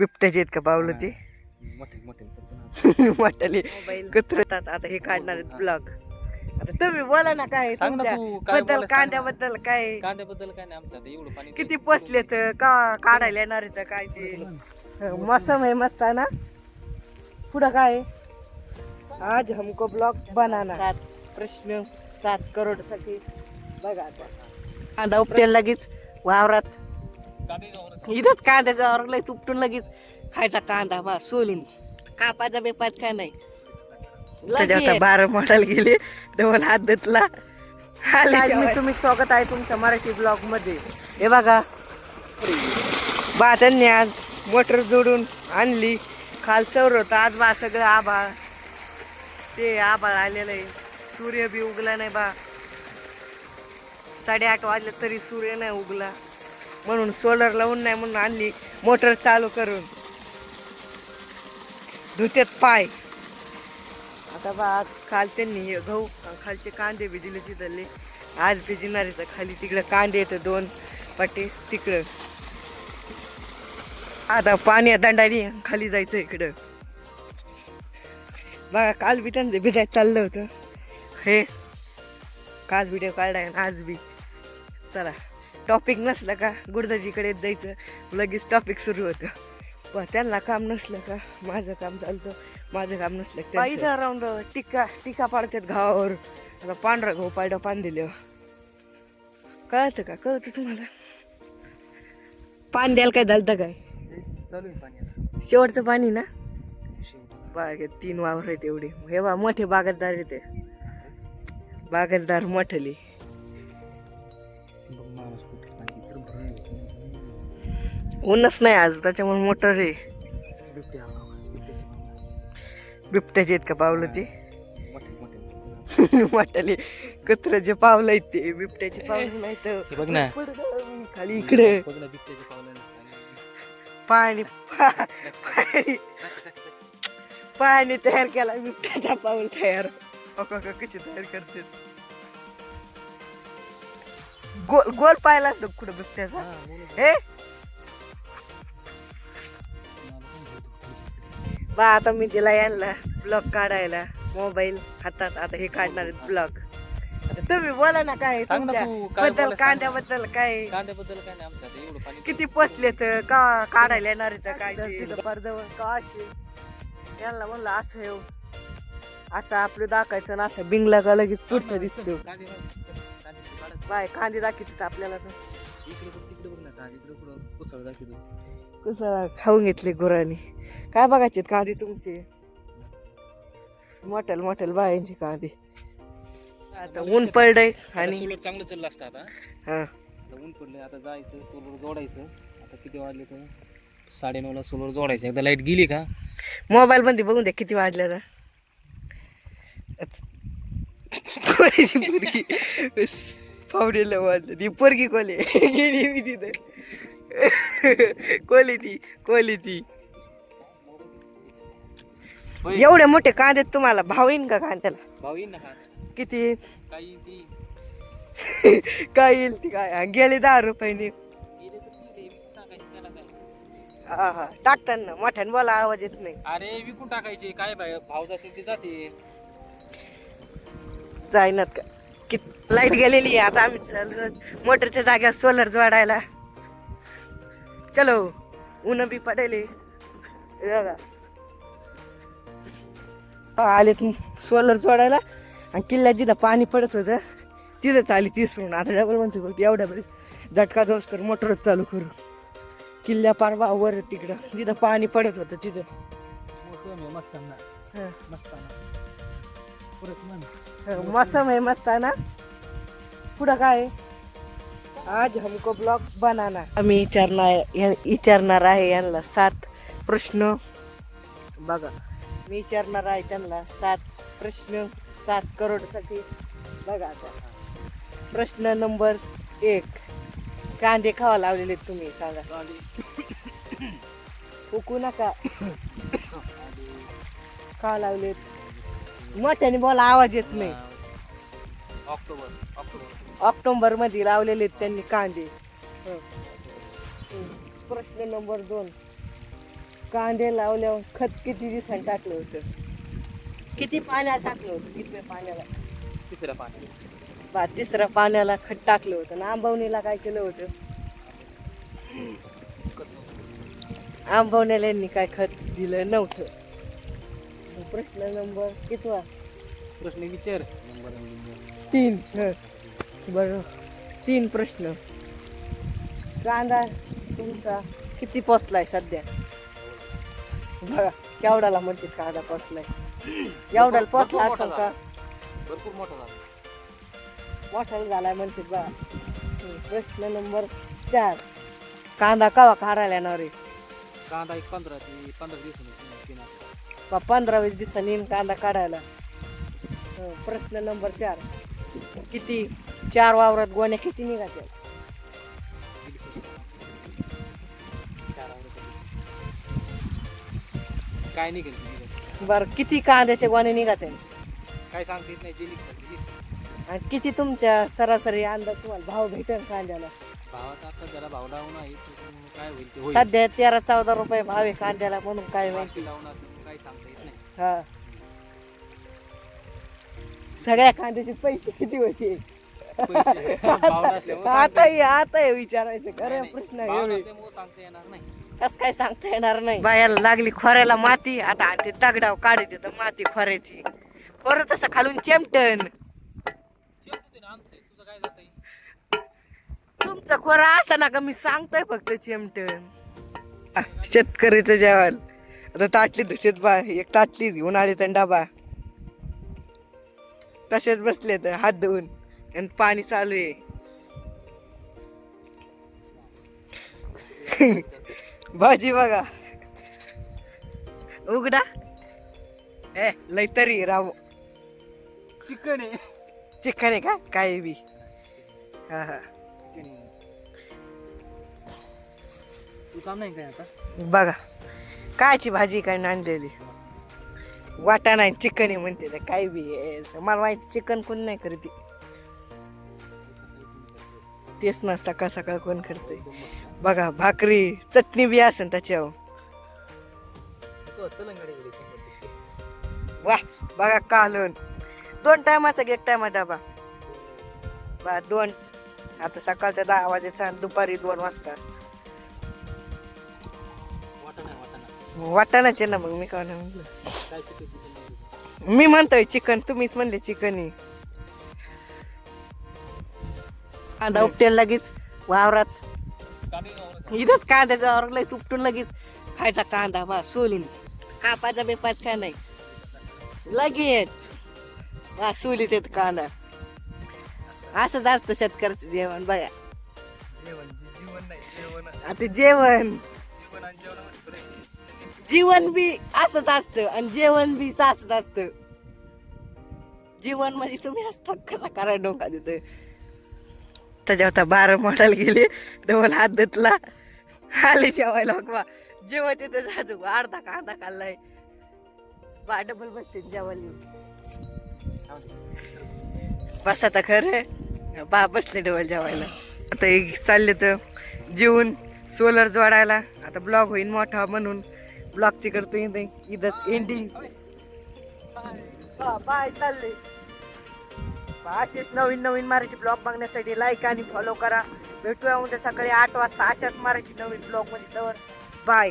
बिबट्याचे आहेत का पावलं ते? मोठे मोठे. वाटले कतरतात आता हे काढणार आहेत ब्लॉग आता तुम्ही बोला ना काय सांग ना तुमच्या तू, काय बद्दल बोलायचं. कांद्याबद्दल काय कांद्याबद्दल काय नाही आमचं आता एवढं पाणी किती पसले तर का काढायला येणार आहेत काय ते? मौसम है मस्त है ना? पुढं काय आहे? आज हमको ब्लॉग बनाना. सात. प्रश्न सात करोडसाठी बघा आता. कांदा उपटेल लगेच वावरात इथंच कांद्याचा लय उपटून लगेच खायचा कांदा बा सोलून. कापायचा बेपायचा काय नाही. आता बारा मॉडेल गेले डबल हात धुतला. मी तुम्ही स्वागत आहे तुमचं मराठी ब्लॉगमध्ये हे बघा. बा त्यांनी आज मोटर जोडून आणली. खाल सौर होतं आज बा सगळं आभाळ. ते आभाळ आलेलं आहे. सूर्य बी उगला नाही बा. साडेआठ वाजले तरी सूर्य नाही उगला. म्हणून सोलर लावून नाही म्हणून आणली. मोटर चालू करून. धुत्यात पाय. आता बा आज काल त्यांनी गहू खालचे कांदे बी दिले तिथले. आज भिजणार आहे खाली तिकडं कांदे येतं दोन पट्टे तिकडं. आता पाणी दंडाने खाली जायचं इकडं. बघा काल बी त्यांचं भिजायचं चाललं होतं. हे काल व्हिडिओ काढाय आज बी. चला. टॉपिक नसलं का? गुडदाजीकडे जायचं. लगेच टॉपिक सुरू होतं. पण त्यांना काम नसलं का? माझं काम चालतं. माझं काम नसलं का इथं राऊंड टिका टिका पाडतात घावावर आता पांढरा गहू पायडा पान दिले कळतं का? कळतं तुम्हाला? पान द्यायला काय झालं काय. शेवटचं पाणी ना. बाग तीन वावर आहेत एवढे. हे बा मोठे बागायतदार आहेत ते. बागायतदार मोठले. ऊनच नाही आज त्याच्यामुळे मोटर आहे. बिबट्याचे आहेत का पावलं ते? वाटले. कत्र जे पावलं आहेत ते बिबट्याचे पावलं नाही तर बघ ना. खाली इकडे. ना पाणी पाणी. पाणी तयार केला बिबट्याचा पाऊल तयार. कशी तयार करते. गोल गोल पाहिला असतो कुठं बिबट्याचा? हा, बा आता मी दिला यांना ब्लॉग काढायला मोबाईल हातात. आता हे काढणार आहेत ब्लॉग आता तुम्ही बोला ना काय सांग ना तुमच्या तू, काय बद्दल बोलायचं. कांद्याबद्दल काय? कांद्याबद्दल काय नाही आमचं आता एवढं पाणी किती पसले तर का काढायला येणार आहेत काय ते परजवळ का असे यांना म्हणलं असं येऊ असं आपलं दाखायचं ना असं बिंगला का लगेच पुढचं दिसतो. कांदे. बाय कांदे दाखवतात आपल्याला तर. इकडे बघ तिकडे बघ ना कांदे इकडे कुठं कुसळ दाखवतो कसं खाऊन घेतले गुरांनी. काय बघायचे कांदे तुमचे? मोठल मोठल बायांचे कांदे. आता ऊन पडलंय आणि सोलर चांगलं चाललं असतं आता. हा. आता ऊन पडले आता जायचं सोलर जोडायचं. आता किती वाजले तर? साडे ला सोलर जोडायचं. एकदा लाइट गेली का? मोबाईल मध्ये बघून द्या किती वाजल्या पोरगी पावडेला वाजलं. ती पोरगी कोले गेली मी तिथे. कोली ती कोली ती. एवढे मोठे कांदे तुम्हाला भाव येईन का कांद्याला? भाऊ येईन ना का? किती? काही ती काय येईल ती काय? गेले दहा रुपयाने. गेले तर गेले, विकून टाकायचे त्याला काय? हा हा. टाकताना मोठ्याने बोला आवाज येत नाही. अरे विकून टाकायचे. काय बाय भाव जातील ते जाते. जाईनात का? लाइट गेलेली आहे. आता आम्ही मोटरच्या जाग्यावर सोलर जोडायला. चलो ऊन बी पडेल आले सोलर जोडायला. आणि किल्ल्यात जिथं पाणी पडत होतं तिथंच आली तीस म्हणून आता डबल म्हणतो बघ एवढ्या बरेच झटका दोस तर मोटरच चालू करू. किल्ल्या पारवा वर तिकडं. जिथं पाणी पडत होतं तिथं. हा. मौसम है मस्ताना पुढं काय आहे? आज हमको ब्लॉग बनाना आम्ही विचारणार या- विचारणार आहे यांना सात प्रश्न. बघा मी विचारणार आहे त्यांना सात प्रश्न सात करोडसाठी बघा आता. प्रश्न नंबर एक. कांदे खावा लावलेले आहेत तुम्ही सांगा. हुकू नका. खावा लावलेत. मोठ्याने बोला आवाज येत नाही. October October. ऑक्टोबरमध्ये लावलेले आहेत त्यांनी कांदे. हं. हं. प्रश्न नंबर दोन. कांदे लावल्यावर खत किती दिवसांनी टाकलं होतं? किती पाण्यात टाकलं होतं? किती पाण्याला? तिसऱ्या पाणी बा तिसऱ्या पाण्याला खत टाकलं होतं. आणि आंबवणीला काय केलं होतं? आंबवण्याला यांनी काय खत दिलं नव्हतं? मग प्रश्न नंबर कितवा? प्रश्न विचार. नंबर तीन. हं. बरं. तीन प्रश्न. कांदा तुमचा किती पोचलाय सध्या? बघा केवढाला म्हणते कांदा पोचलाय? एवढ्याला पोचला असं का? भरपूर मोठा झाला. मोठा झालाय म्हणते बा प्रश्न नंबर चार. कांदा कवा काढायला येणार आहे? कांदा एक पंधरा ते पंधरा दिवस तीन बा पंधरा वीस दिवसांनी कांदा काढायला. प्रश्न नंबर चार. किती चार वावरात गोण्या किती निघात्या काय निघेल. बर किती कांद्याच्या गोण्या निघात्या काय सांगता येत नाही जे निघतात ते निघतात. आणि किती तुमच्या सरासरी अंदाज तुम्हाला भाव भेटेल कांद्याला? भावाचा आता जरा भाव डाऊन आहे त्याच्यामुळे काय होईल ते होईल. सध्या तेरा चौदा रुपये भाव आहे कांद्याला म्हणून काय माहिती काही सांगता येत नाही. हा. सगळ्या कांद्याचे पैसे किती होते आता हे आता हे विचारायचं खरं प्रश्न नाही. भाव आहे नसल्यामुळे सांगता येणार नाही. कस काय सांगता येणार नाही? बायाला लागली खोऱ्याला माती आता आणि ते दगडाव काढत येतं माती खोऱ्याची. खोरं तसं खालून चेमटन. तुमचं खोरं असं ना का मी सांगतोय फक्त चेमटन. आ, शेतकरीचं जेवण. आता ताटली दुसरीत बा एक ताटलीच घेऊन आली तर डबा. तसेच बसले तर हात धुवून. आणि पाणी चालू आहे. भाजी बघा. उघडा. ए लय तरी राव चिकन आहे. चिकन आहे का? काय बी. हा हा. चिकन आहे. तू काम नाही काय आता? बघा. कायची भाजी काय आणलेली वाटा नाही चिकन आहे म्हणते काय बी. मला माहिती चिकन कोण नाही करते तेच ना सकाळ सकाळ कोण करते बघा भाकरी चटणी बी असेल त्याच्यावर. वा बघा कालून दोन टायमाचा एक टायमा डबा. बा दोन. आता सकाळच्या दहा वाजेचा आणि दुपारी दोन वाजता. वाटाणाचे ना मग मी काय म्हणलं? चिकन मी म्हणतोय चिकन तुम्हीच म्हणले चिकन आहे कांदा उपटेल लगेच. वावरात. इथंच कांद्याचा वावर लय उपटून लगेच खायचा कांदा बा सोलून. कापायचा बेपाच काय नाही. लगेच. बा सोलीत येत कांदा. असंच असतं शेतकऱ्याचं जेवण बघा. आता जेवण. जीवन बी असंच असतं आणि जेवण बी असंच असतं. जीवन म्हणजे तुम्ही असता कसा करा डोका देतं त्याच्या आता बारा मॉडेल गेले डबल हात धुतला. आले जेवायला मग बा. जेव्हा तिथे जातो अर्धा कांदा खाल्लाय. बा डबल बसते जेवायला. बस आता खरं. बा बसले डबल जेवायला. आता एक चालले तर जेवून सोलर जोडायला. आता ब्लॉग होईल मोठा म्हणून. ब्लॉगची करतो इथे. इथंच एंडिंग बाय चालले. असेच नवीन नवीन मराठी ब्लॉग बघण्यासाठी लाईक आणि फॉलो करा. भेटूया उद्या सकाळी आठ वाजता अशाच मराठी नवीन ब्लॉगमध्ये. तर बाय